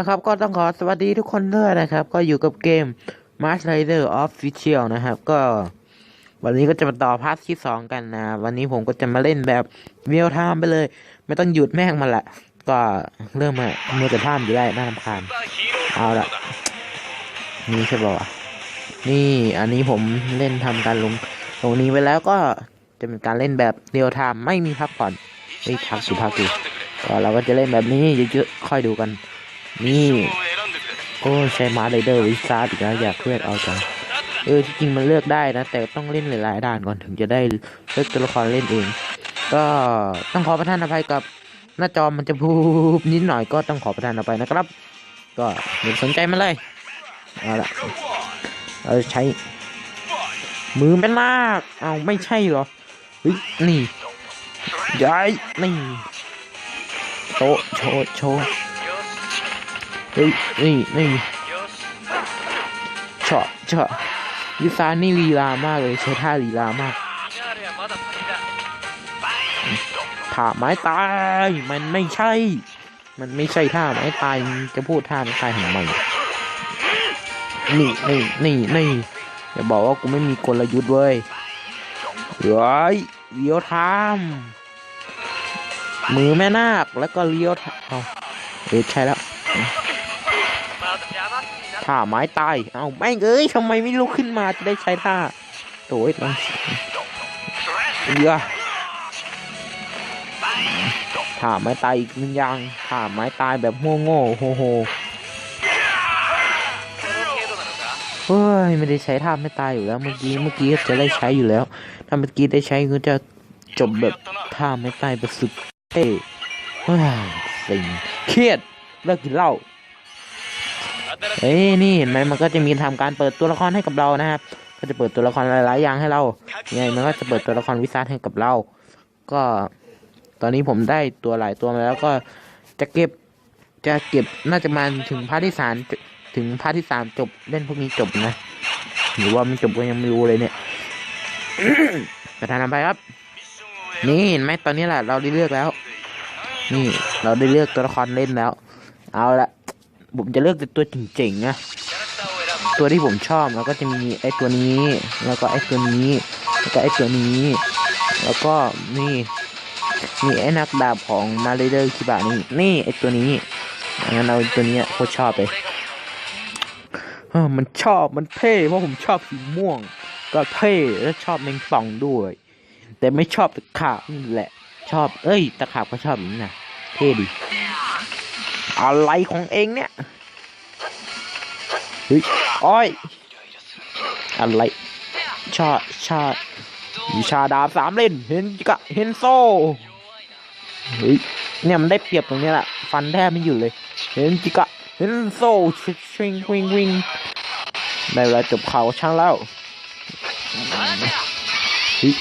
ละครับ ก็ต้องขอสวัสดีทุกคนด้วยนะครับ ก็อยู่กับเกม Mars Rider Official นะครับ ก็ วันนี้ก็จะมาต่อพาร์ทที่สองกันนะ วันนี้ผมก็จะมาเล่นแบบเรียลไทม์ไปเลย ไม่ต้องหยุดแม่งมันละก็เริ่มมาเมื่อแต่าพอยู่ได้น่ารำคาญเอาละนี่ใช่ป่าวะนี่อันนี้ผมเล่นทำการลงลงนี้ไว้แล้วก็จะเป็นการเล่นแบบเรียลไทม์ไม่มีพักผ่อนไม่พักสุพักอยู่ก็เราก็จะเล่นแบบนี้เยอะๆค่อยดูกัน นี่โอ้ใช้มารไรเดอร์วิซาร์ดอีกแล้วอยากเลือกเอาจังเออที่จริงมันเลือกได้นะ แต่ต้องเล่นหลายๆด่านก่อนถึงจะได้เลือกตัวละครเล่นเอง ก็ต้องขอประทานอภัยกับหน้าจอมันจะพูบนิดหน่อยก็ต้องขอประทานอภัยนะครับ ก็อย่าสนใจมันเลยเอาละเราใช้ มือเป็นลากเอาไม่ใช่เหรอเฮ้ยนี่ย้ายนี่โชว์โชว์โชว์ เฮ้ยนี่นี่เฉาะเฉาะวิซานี่ลีลามากเลยใช้ท่าลีลามากท่าไม้ตาย มันไม่ใช่ มันไม่ใช่ท่าไม้ตายจะพูดท่าไม้ตายทำไมนี่นี่นี่นี่อย่าบอกว่ากูไม่มีกลยุทธ์เว้ยเฮ้ยเลี้ยวทามมือแม่นาคแล้วก็เลี้ยวทามเอาเออใช่แล้ว ท่าไม้ตาย เอาแม่งเอ้ยทำไมไม่ลุกขึ้นมาจะได้ใช้ท่าโอ้ยลองเรือท่าไม้ตายอีกหนึ่งอย่างท่าไม้ตายแบบโง่โง่โหโหเฮ้ยไม่ได้ใช้ท่าไม่ตายอยู่แล้วเมื่อกี้เมื่อกี้จะได้ใช้อยู่แล้วถ้าเมื่อกี้ได้ใช้ก็จะจบแบบท่าไม่ตายแบบสุดเท่เฮ้ยสิงเครียดเลิกกินเหล้า เอ้ยนี่เห็นไหมมันก็จะมีทำการเปิดตัวละครให้กับเรานะครับ ก็จะเปิดตัวละครหลาย ๆ อย่างให้เราไงมันก็จะเปิดตัวละครวิซาร์ให้กับเรา ก็ ตอนนี้ผมได้ตัวหลายตัวมาแล้วก็จะเก็บจะเก็บน่าจะมาถึงพาร์ทที่สามถึงพาร์ทที่สามจบเล่นพวกนี้จบนะหรือว่าไม่จบก็ยังไม่รู้เลยเนี่ยประธานไปครับ นี่เห็นไหมตอนนี้แหละเราได้เลือกแล้ว นี่เราได้เลือกตัวละครเล่นแล้ว เอาละ ผมจะเลือกแต่ตัวเจ๋งๆนะตัวที่ผมชอบแล้วก็จะมีไอ้ตัวนี้ แล้วก็ไอ้ตัวนี้ แล้วก็ไอ้ตัวนี้ แล้วก็นี่มีไอ้นักดาบของมาเลเดอร์คิบะนี่นี่ไอ้ตัวนี้งั้นเอาตัวนี้โคตรชอบเลยเออมันชอบมันเท่เพราะผมชอบสีม่วง ก็เท่และชอบแมงป่องด้วย แต่ไม่ชอบตะขาบนี่แหละ ชอบเอ้ยตะขาบก็ชอบอย่างนี้นะเท่ดี อะไรของเองเนี่ยเฮ้ยอ้อย อะไร ชาชาวิชาดาบสามเล่น เห็นกะเห็นโซ่เฮ้ยเนี่ยมันได้เปรียบตรงนี้แหละ ฟันแทบไม่อยู่เลย เห็นจิกะ เห็นโซ่ชิงวิงวิงได้เวลาจบข่าวช่างแล้วเฮ้ย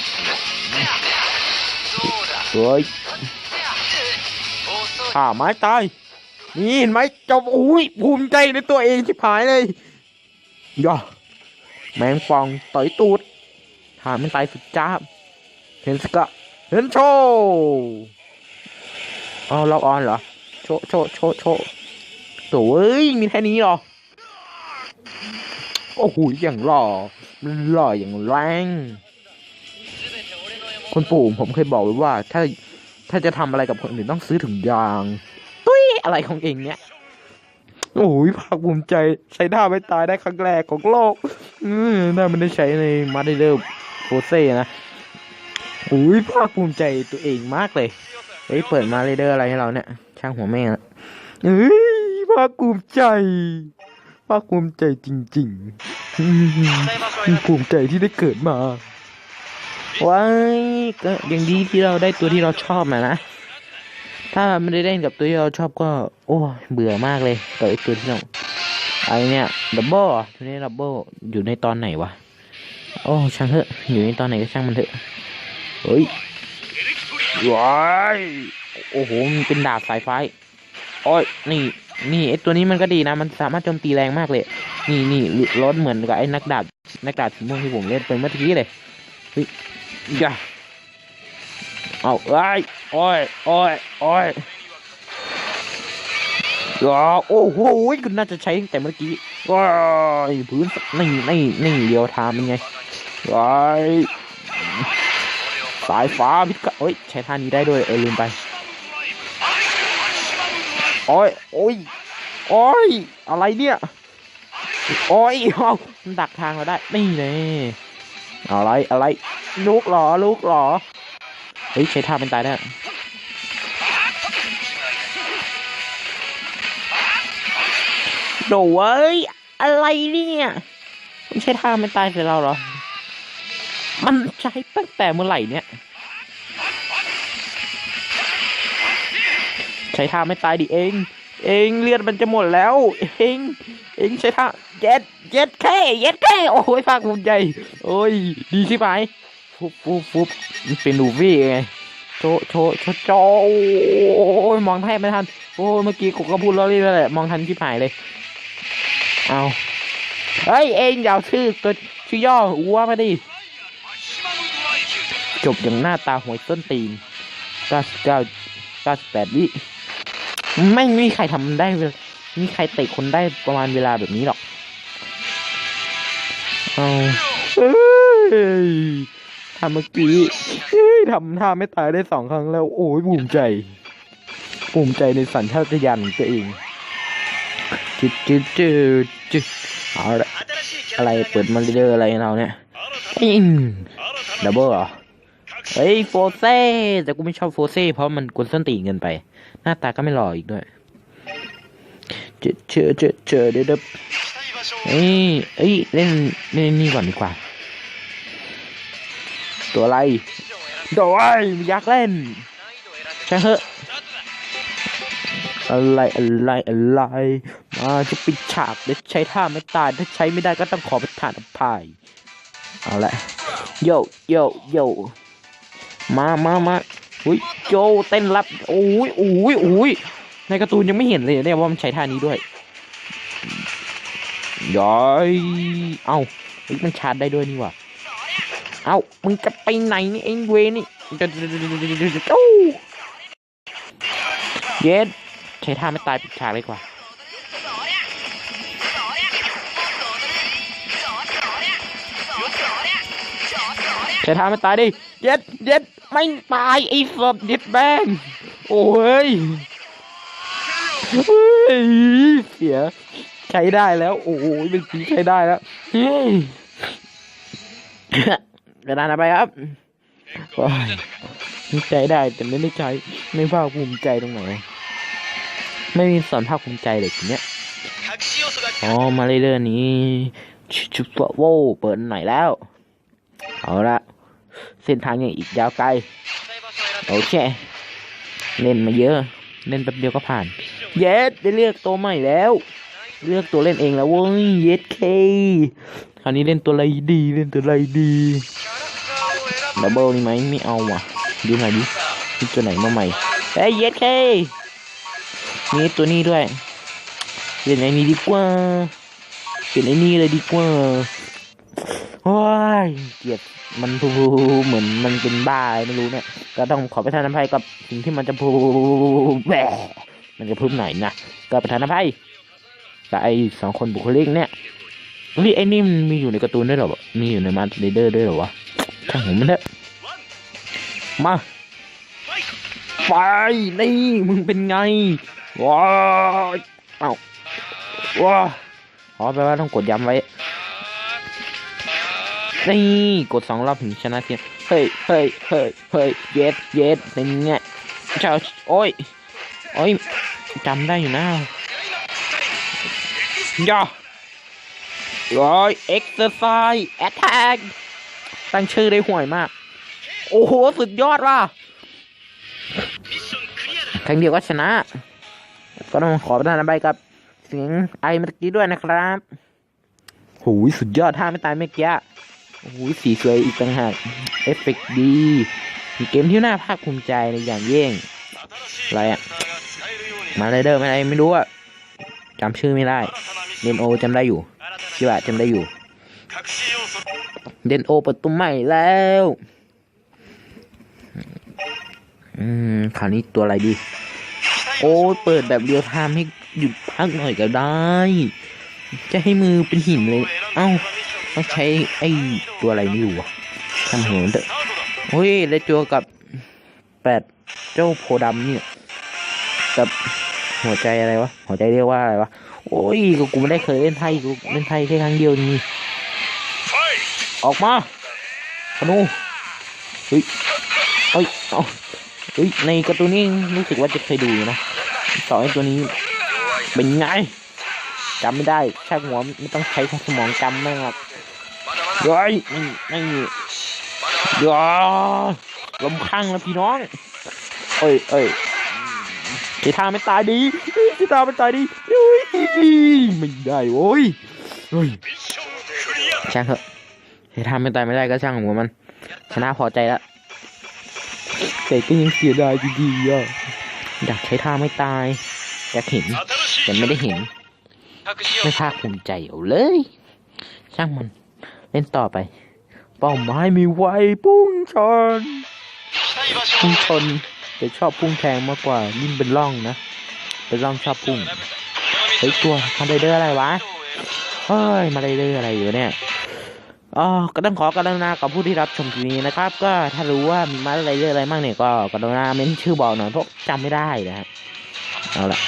เฮ้ยข่าไม้ตาย นี่เห็นไหมจบอุ้ยภูมิใจในตัวเองชิบหายเลยย่อแมงฟองต่อยตูดหามันตายสุดจ้าบเห็นสกะเห็นโชว์อ๋อล็อกออนเหรอ โชว์โชว์โชว์โชว์โถ่เอ้ยมีแค่นี้เหรอ โอ้โหอย่างหล่อมันหล่ออย่างแรงคนปู่ผมเคยบอกไว้ว่า ถ้าถ้าจะทำอะไรกับคนอื่นต้องซื้อถุงยาง อะไรของเองเนี่ย โอ้ยภาคภูมิใจใช้ท่าไม่ตายได้ครั้งแรกของโลกอืมน่ามันได้ใช้ในมาร์เดอร์โฟเซ่นะโอ้ยภาคภูมิใจตัวเองมากเลยเฮ้ยเปิดมาเรเดอร์อะไรให้เราเนี่ย ช่างหัวแม่งละเฮ้ยภาคภูมิใจภาคภูมิใจจริงๆอืมภูมิใจที่ได้เกิดมาว้ายก็ยังดีที่เราได้ตัวที่เราชอบนะนะ ถ้าไม่ได้เล่นกับตัวที่เราชอบก็ โอ้เบื่อมากเลยกับไอ้ตัวที่เราไอเนี่ยดับเบิลตัวนี้ดับเบิลอยู่ในตอนไหนวะโอ้ช่างเถอะอยู่ในตอนไหนก็ช่างมันเถอะเฮ้ยว้ายโอ้โหมันเป็นดาบสายไฟโอ้ยนี่นี่ไอตัวนี้มันก็ดีนะ มันสามารถโจมตีแรงมากเลย นี่นี่รถเหมือนกับไอ้นักดาบนักดาบสีม่วงที่ผมเล่นไปเมื่อกี้เลยเฮ้ยอย่าเอาไอ้ โอ้ยโอ้ยโอ้ยว้าวโอ้โหคุณน่าจะใช้ตั้งแต่เมื่อกี้ว้ายพื้นนี่นี่นี่เรียวไทม์เป็นไงว้ายสายฟ้าพิฆาตเอ้ยใช้ท่านี้ได้ด้วยเออลืมไปโอ้ยโอ้ยโอ้ยอะไรเนี่ยโอ้ยเอามันดักทางเราได้นี่เลยอะไรอะไรลูกหรอลูกหรอ เฮ้ยใช้ท่าเป็นตายได้โดเว้ยอะไรเนี่ยไม่ใช่ท่าไม่ตายใส่เราเหรอ มันใช้ตั้งแต่เมื่อไหร่เนี่ย ใช้ท่าไม่ตายดิเอง เองเลือดมันจะหมดแล้ว เองเองใช้ท่าเย็ดเย็ดแค่เย็ดแค่โอ้ยภาคภูมิใจ โอ้ย ดีใช่ไหม ฟุบฟุบฟุบมันเป็นลูฟี่ไงโชโชโชโชโอ้ยมองแทบไม่ทันโอ้ยเมื่อกี้กูก็พูดล้อเล่นแล้วแหละมองทันที่หายเลย เอาเฮ้ยเองอย่าชื่อตัวชื่อย่ออ้วมาดิจบอย่างหน้าตาหวยต้นตีน99 98วิไม่มีใครทำได้เวลมีใครเตะคนได้ประมาณเวลาแบบนี้หรอกเอาเฮ้ย ทำเมื่อกี้ทำท่าไม่ตายได้สองครั้งแล้ว โอ้ยภูมิใจ ภูมิใจในสัญชาตญาณตัวเองจุดจุดจุดจุดเอาละอะไรเปิดมาเรื่ออะไรเราเนี่ยอิงดับเบิลเหรอ เฮ้ยโฟเซ่แต่กูไม่ชอบโฟเซ่เพราะมันกวนส้นตีนเกินไป หน้าตาก็ไม่หล่ออีกด้วย เจอเจอเจอเจอเดี๋ยวเดี๋ยวเอ้ยเอ้ยเล่นเล่นนี่ก่อนดีกว่า ตัวอะไรตัวอะไรอยากเล่นใช่เหอะอะไรอะไรอะไรมาจะปิดฉากเดี๋ยวใช้ท่าไม่ตายถ้าใช้ไม่ได้ก็ต้องขอประทานอภัยเอาละโยโยโยมามามาอุ้ยโจเต้นรับโอ้ยโอ้ยโอ้ยในการ์ตูนยังไม่เห็นเลยเนี่ยว่ามันใช้ท่านี้ด้วยย้อย เอ้าเฮ้ยมันชาร์จได้ด้วยนี่หว่ะ เอ้ามึงจะไปไหนนี่เองเวนี่โอ้เย็ดใช้ท่าไม่ตายปิดฉากเลยกว่าใช้ท่าไม่ตายดิ เย็ดเย็ดไม่ตายไอ้ศพเย็ดแบงโอ้ยเฮ้ยเสียใช้ได้แล้ว โอ้ยเป็นสีใช้ได้แล้ว กระดานอะไรครับโอ้ยใช้ได้แต่ไม่ได้ใช้ไม่ภาคภูมิใจตรงไหน ไม่มีสอนภาคภูมิใจเลยทีเนี้ยอ๋อ มาเรื่อยๆนี้ชุชุบโว้เปิดหน่อยแล้ว เอาละเส้นทางยังอีกยาวไกล โอเค เล่นมาเยอะ เล่นแป๊บเดียวก็ผ่าน เยสได้เลือกตัวใหม่แล้ว เลือกตัวเล่นเองแล้วเว้ย เยสเค คราวนี้เล่นตัวอะไรดี เล่นตัวอะไรดี ดับเบิลนี่ไหมไม่เอาว่ะ ดูหน่อยดิมีตัวไหนมาใหม่เฮ้ยเยสเคมีตัวนี้ด้วยเปลี่ยนไอ้นี้ดีกว่าเปลี่ยนไอ้นี่เลยดีกว่าโอ้ยเกลียดมันพูเหมือนมันเป็นบ้าไม่รู้เนี่ย ก็ต้องขอประทานอภัยกับสิ่งที่มันจะพูแหมมันจะพูดไหนนะก็ประทานอภัยกับไอ้สองคนบุคลิกเนี่ยนี่ไอ้นี่มันมีอยู่ในการ์ตูนด้วยหรอมีอยู่ในมาร์เดอร์ด้วยหรอวะ ช่างผมมันเถอะมาไปนี่มึงเป็นไงว้ายเอ้าว้าอ๋อแปลว่าต้องกดย้ำไว้นี่กดสองรอบถึงชนะเทียมเฮ้ยเฮ้ยเฮ้ยเฮ้ยเย็ดเย็ดเป็นไงเจ้าโอ้ยโอ้ยจำได้อยู่นะย่าร้อยเอ็กซ์เซอร์ไซส์แอตแทก ตั้งชื่อได้ห่วยมาก โอ้โห สุดยอดว่ะครั้งเดียวก็ชนะ ก็ต้องขอประทานอภัยกับเสียงไอเมื่อกี้ด้วยนะครับโหยสุดยอดท่าไม่ตายเมื่อกี้โอ้โหสีสวยอีกต่างหากเอฟเฟกต์ดีมีเกมที่น่าภาคภูมิใจในอย่างเย่งอะไรอะมาเลยเดอร์อะไรไม่รู้อะจำชื่อไม่ได้เดนโอจำได้อยู่ชิบะจำได้อยู่ เดนโอเปิดตัวใหม่แล้วอืมคราวนี้ตัวอะไรดี โอ้เปิดแบบเรียลไทม์ให้หยุดพักหน่อยก็ได้ จะให้มือเป็นหินเลย เอ้า ต้องใช้ไอ้ตัวอะไรไม่รู้อะทำเหนเถอะโอ้ยได้ตัวกับแปดเจ้าโพดำเนี่ยกับหัวใจอะไรวะ หัวใจเรียกว่าอะไรวะ โอ้ย กูกูไม่ได้เคยเล่นไพ่กูเล่นไพ่แค่ครั้งเดียวนี่ ออกมาธนูเฮ้ยเฮ้ยเอาเฮ้ยในการ์ตูนนี่รู้สึกว่าจะเคยดูนะสอนไอ้ตัวนี้เป็นไงจำไม่ได้ช่างหัวไม่ต้องใช้สมองจำแม่งหรอกเฮ้ยไม่ไม่เดี๋ยวลมข้างแล้วพี่น้อง เอ้ยเอ้ยเจทาไม่ตายดีเจทาไม่ตายดีอุ้ยไม่ได้โว้ยเฮ้ยช่างเถอะ เจทาไม่ตายไม่ได้ก็ช่างหัวมัน ชนะพอใจละแต่ก็ยังเสียดายอยู่ดีอะอยากใช้ท่าไม่ตายอยากเห็นแต่ไม่ได้เห็น ไม่ภาคภูมิใจเอาเลย ช่างมัน เล่นต่อไป เป้าหมายมีไวพุ่งชนพุ่งชนแต่ชอบพุ่งแทงมากกว่ายิ่งเป็นร่องนะเป็นร่องชอบพุ่งเฮ้ยตัวมาเดอร์อะไรวะเฮ้ยมาเดอร์อะไรอยู่เนี่ย อ๋อก็ต้องขอกรุณากับผู้ที่รับชมคลิปนี้นะครับ ก็ถ้ารู้ว่ามีมาอะไรเรื่องอะไรบ้างเนี่ยก็กรุณาเม้นชื่อบอกหน่อยเพราะจำไม่ได้นะฮะเอาละ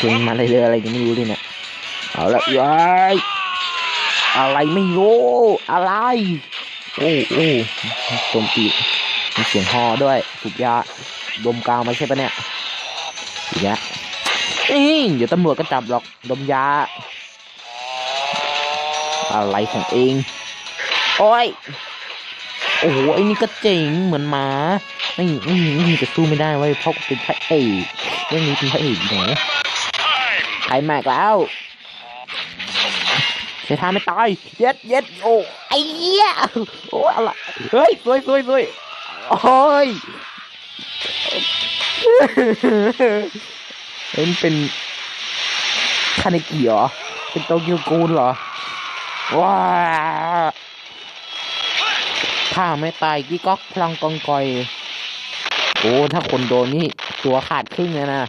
ถึงมาอะไรเรื่องอะไรยังไม่รู้เลยเนี่ยเอาละยายอะไรไม่รู้อะไรโอ้โอ้โจมตีมีเสียงฮอด้วยถูกยาดมกาวมาใช่ปะเนี่ยยาเอ้ยเดี๋ยวตำรวจก็จับหรอกดมยา อะไรของเอง โอ้ย โอ้โหไอ้นี่ก็เจ๋งเหมือนหมาไม่ไม่ไม่จะสู้ไม่ได้เว้ยเพราะเป็นพระเอกเรื่องนี้เป็นพระเอกหนูใครม็กแล้วใช้ท่าไม่ตาย เย็ดเย็ดโอ้ไอ้เหี้ยโอ้อะไรเฮ้ยสวยสวยสวยโอ้ยเอ็นเป็นคาเนกิเหรอ เป็นโตเกียวกูลเหรอ ว้าถ้าไม่ตายกี้ก๊อกพลังกองกอย โอ้ ถ้าคนโดนนี่ตัวขาดครึ่งเลยนะ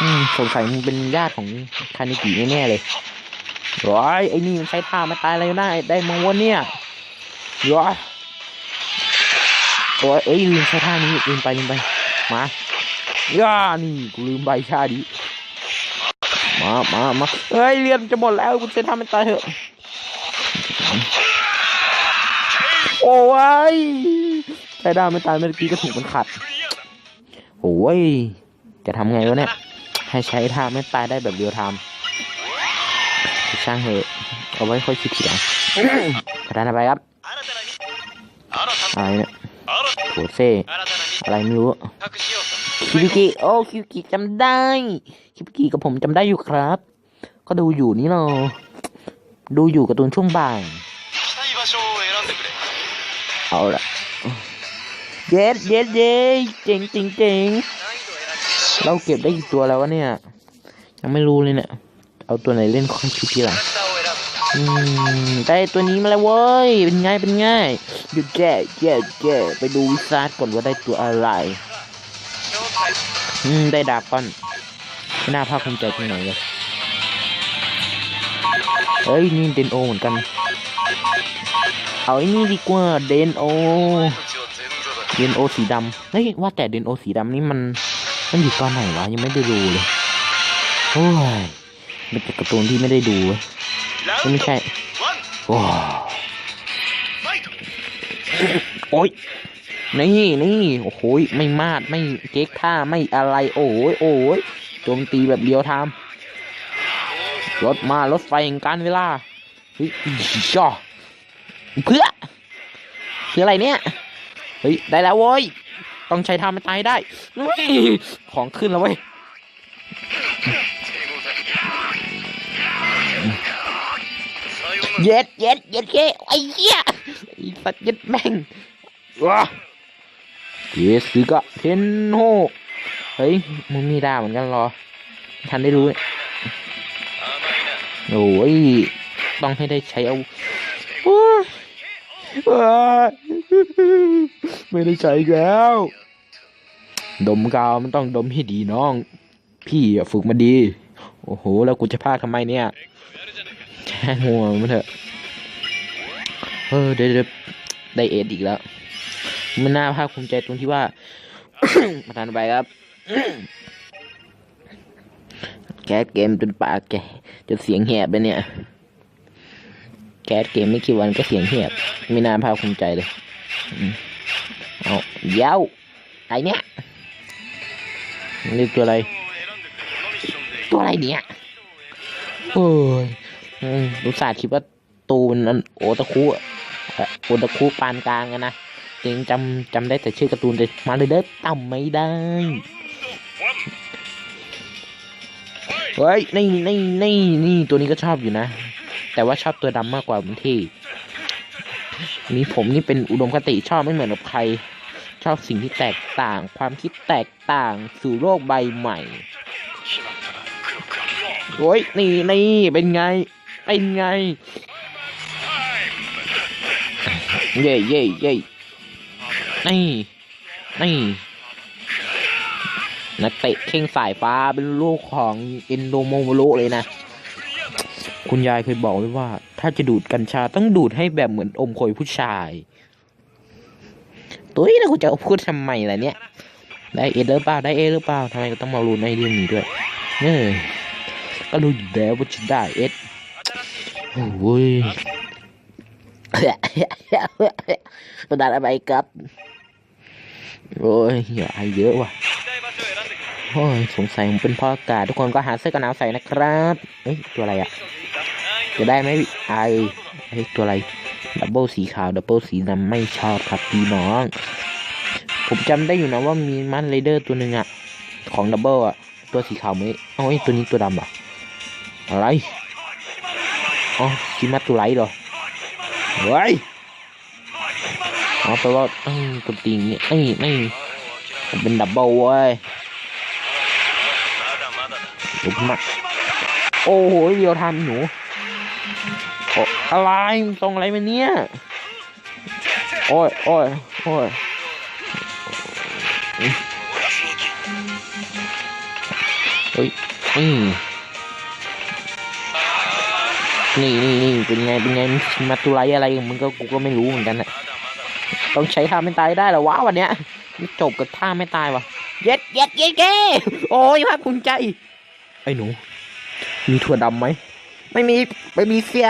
อืมสงสัยมึงเป็นญาติของคานิกิแน่ๆเลยร้อยไอ้นี่มันใช้ท่าไม่ตายอะไรได้ได้มังวะเนี่ยร้อยโอ้ยเอ้ยลืมใช้ท่านี้ลืมไปลืมไป มาย่านี่กูลืมใบชาดิ มามามาเฮ้ยเรียนจะหมดแล้วกูจะทำมันตายเถอะ โอ้ยใช้ได้ไม่ตายเมื่อกี้ก็ถูกมันขัดโอ้ย จะทำไงวะเนี่ย ให้ใช้ท่าไม่ตายได้แบบเรียวไทม์ช่างเหอะเอาไว้ค่อยคิดทีหลังกระดานอะไรครับอะไรเนี่ยโหเซ่อะไรไม่รู้ คิบิกิโอ้คิบิกิจำได้คิบิกิกับผมจำได้อยู่ครับ ก็ดูอยู่นี่เนาะดูอยู่การ์ตูนช่วงบ่ายเอาละเย็ดเย็ดเย็ดเจ๋งเจ๋งเจ๋งเราเก็บได้กี่ตัวแล้ววะเนี่ย ยังไม่รู้เลยเนี่ย เอาตัวไหนเล่นคอยคิดทีหลังได้ตัวนี้มาแล้วเว้ย เป็นไง เป็นไงหยุดแก่แก่แก่ไปดูวิซาร์ดก่อนว่าได้ตัวอะไร อืมได้ดาบก้อนไม่น่าภาคภูมิใจที่ไหนเลยเฮ้ยนี่เดนโอเหมือนกัน เอาไอ้นี่ดีกว่าเดนโอ เดนโอสีดำเฮ้ยว่าแต่เดนโอสีดำนี่มันมันอยู่ตอนไหนวะยังไม่ได้ดูเลยโอ้ยเป็นการ์ตูนที่ไม่ได้ดูเว้ยไม่ใช่โอ้โอ้ย นี่นี่โอ้โหไม่มาดไม่เก๊กท่าไม่อะไร โอ้ยโอ้ยโจมตีแบบเดียวทามรถมารถไฟแห่งการเวลาเฮ้ยจ่อเพื่อเพื่ออะไรเนี่ยเฮ้ยได้แล้วโว้ยต้องใช้ท่าไม่ตายได้ของขึ้นแล้วเว้ยเย็ดเย็ดเย็ดเก้ไอ้เหี้ยไอ้สัตว์เย็ดแม่งว้า เยสึกะเทนโฮเฮ้ยมึงมีดาเหมือนกันเหรอ ทันได้รู้โอ้ยต้องให้ได้ใช้เอาไม่ได้ใช้แล้ว ดมกาวมันต้องดมให้ดีน้อง พี่ฝึกมาดี โอ้โห แล้วกูจะพลาดทำไมเนี่ยแค่หัวมันเถอะเออเดี๋ยวได้เอสอีกแล้ว มันน่าภาคภูมิใจตรงที่ว่าประธานไปครับแคสเกมจนปากแกจนเสียงแหบไปเนี่ย แคสเกมไม่กี่วันก็เสียงแหบไม่น่าภาคภูมิใจเลยเอาเย้าไอเนี่ยนี่ตัวอะไร ตัวอะไรเนี่ยโอ้ยอืมอุตส่าห์คิดว่าตูมันอันโอตะคุโอตะคุปานกลางอะนะ จริงจำจำได้แต่ชื่อการ์ตูนแต่มาเลยเด้อต่ำไม่ได้เฮ้ยนี่นี่นี่นี่ตัวนี้ก็ชอบอยู่นะ แต่ว่าชอบตัวดำมากกว่ามันที่มีผมนี่เป็นอุดมคติชอบไม่เหมือนกับใคร ชอบสิ่งที่แตกต่าง ความคิดแตกต่างสู่โลกใบใหม่โอ้ยนี่นี่เป็นไง เป็นไง เย่เย่เย่ นี่นี่นักเตะเข่งสายฟ้าเป็นลูกของเอนโดโมโมโรเลยนะ คุณยายเคยบอกไว้ว่า ถ้าจะดูดกัญชาต้องดูดให้แบบเหมือนอมโคยผู้ชายตุ้ยแล้วกูจะพูดทำไมล่ะเนี่ย ได้เอหรือเปล่าได้เอหรือเปล่าทำไมก็ต้องมารู้นในเรื่องนี้ด้วยเออก็รู้อยู่แล้วว่าจะได้เอสโอ้ยประดานอะไรครับ โอ้ยอย่าไอเยอะว่ะโอ้ยสงสัยผมเป็นพ่ออากาศทุกคนก็หาเสื้อกันหนาวใส่นะครับเอ้ยตัวอะไรอะจะได้ไหมไอเอ้ยตัวอะไรดับเบิลสีขาวดับเบิลสีดำไม่ชอบครับพี่น้อง ผมจำได้อยู่นะว่ามีมันไรเดอร์ตัวหนึ่งอะของดับเบิลอะตัวสีขาวไหมเอ้ยตัวนี้ตัวดำเหรอะไรอ๋อชิมัตตุไรเหรอเฮ้ย อ๋อแปลว่าเอ้ยตัวติงเนี่ยเอ้ยไม่มันเป็นดับเบิลเว้ยเดี๋ยวมาโอ้โหเดียวทันหนูโอ้อะไรตรงอะไรมาเนี่ย โอ้ยโอ้ยโอ้ยเฮ้ยนี่นี่นี่นี่เป็นไง เป็นไงมาตุไรอะไรมึงก็กูก็ไม่รู้เหมือนกันนะ ต้องใช้ท่าไม่ตายได้เหรอวะวันเนี้ยมันจบกับท่าไม่ตายวะเย็ดเย็ดเย็ดเก้โอ้ยภาคภูมิใจ ไอ้หนู มีถั่วดำไหม ไม่มี ไม่มีเสีย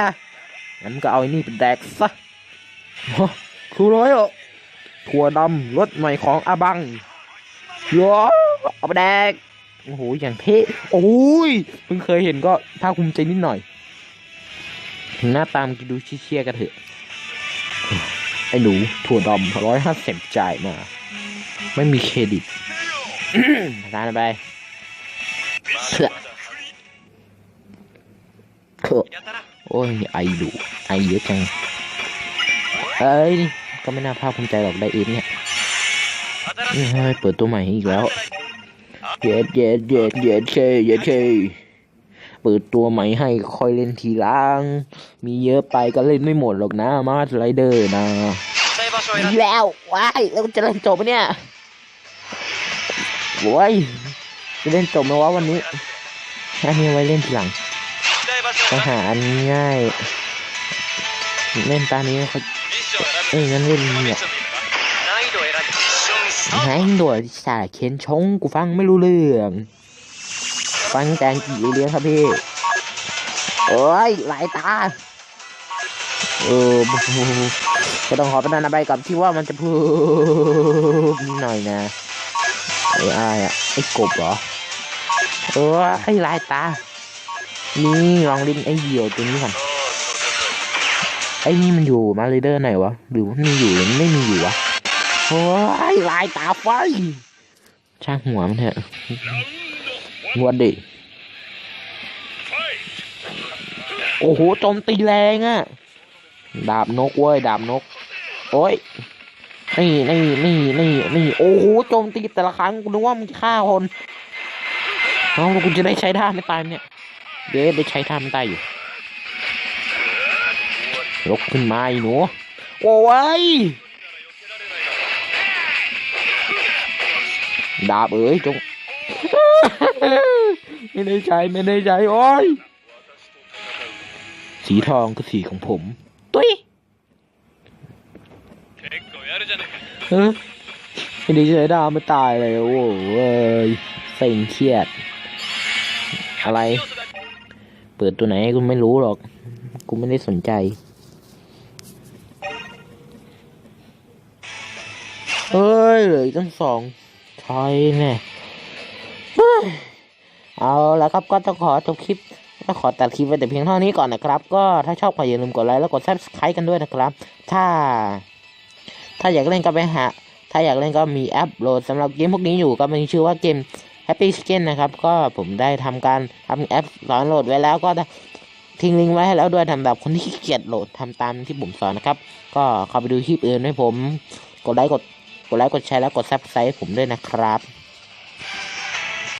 งั้นก็เอาไอ้นี่เป็นแดกซะฮะคือร้อยอะถั่วดำรสใหม่ของอาบังโยเอาไปแดกโอ้โหอย่างเท่โอ้ยเพิ่งเคยเห็นก็ภาคภูมิใจนิดหน่อยถึงหน้าตามนดูเชี่ยๆกันเถอะไอ้หนูถั่วดำร้อยห้าสิบจ่ายมา ไม่มีเครดิตทานไปเสือเขอะโอ้ยไอดุไอเยอะจัง เอ้ย ก็ไม่น่าภาคภูมิใจหรอกได้เอ็นเนี่ยเฮ้ยเปิดตัวใหม่อีกแล้ว เย็ดเย็ดเย็ดเย็ดเคเย็ดเคเปิดตัวใหม่ให้ค่อยเล่นทีหลัง มีเยอะไปก็เล่นไม่หมดหรอกนะมาสไลเดอร์นะมีแล้วว้ายแล้วจะเล่นจบไหมเนี่ยโว้ยจะเล่นจบไหมวะวันนี้อันนี้ไว้เล่นทีหลังต้องหาอันง่ายเล่นตานี้เขาเอ้ยงั้นเล่นเนี่ยหายโดดสาเข็นชงกูฟังไม่รู้เรื่อง ฟังแกงกี่เลี้ยงครับพี่ โอ้ยหลายตา เออก็ต้องขอประทานอภัยกับที่ว่ามันจะพูดหน่อยนะไอ้อะไรอะไอ้กบเหรอเออให้ลายตา นี่ลองเล่นไอ้เหี่ยวตัวนี้ก่อนไอ้นี่มันอยู่มาเลเดอร์ไหนวะหรือว่ามีอยู่หรือไม่มีอยู่วะโอ้ยลายตาไฟช่างหัวมันเถอะงวดดิโอ้โหโจมตีแรงอะ ดาบนกเว้ย ดาบนก โอ้ย นี่นี่นี่นี่นี่โอ้โหโจมตีแต่ละครั้งกูนึกว่ามันจะฆ่าคนเอ้าแล้วกูจะได้ใช้ท่าไม่ตายเนี่ย เดี๋ยวได้ใช้ท่าไม่ตายอยู่ยกขึ้นมาไอ้หนูโอ้ยดาบเอ้ยจงไม่ได้ใช้ไม่ได้ใช้โอ้ยสีทองคือสีของผม ฮ้ยอ้ดีเจดาไม่ตายเลยโว้ยเซ็งเครียด อะไร เปิดตัวไหนกูไม่รู้หรอก กูไม่ได้สนใจเฮ้ยเหลือตั้งสองชอยแน่เอาแล้วครับก็ต้องขอจบคลิปก็ขอตัดคลิปไว้แต่เพียงเท่านี้ก่อนนะครับ ก็ถ้าชอบก็อย่าลืมกดไลค์แล้วกดซับสไครต์กันด้วยนะครับ ถ้า ถ้าอยากเล่นก็ไปหา ถ้าอยากเล่นก็มีแอปโหลดสำหรับเกมพวกนี้อยู่ก็มีชื่อว่าเกม Happy Chicken นะครับ ก็ผมได้ทำการทำแอปสอนโหลดไว้แล้วก็ทิ้งลิงก์ไว้ให้แล้วด้วยสำหรับคนที่ขี้เกียจโหลดทำตามที่ผมสอนนะครับ ก็เข้าไปดูคลิปอื่นให้ผม กดไลค์กดกดไลค์กดแชร์แล้วกดซับสไครต์ผมด้วยนะครับ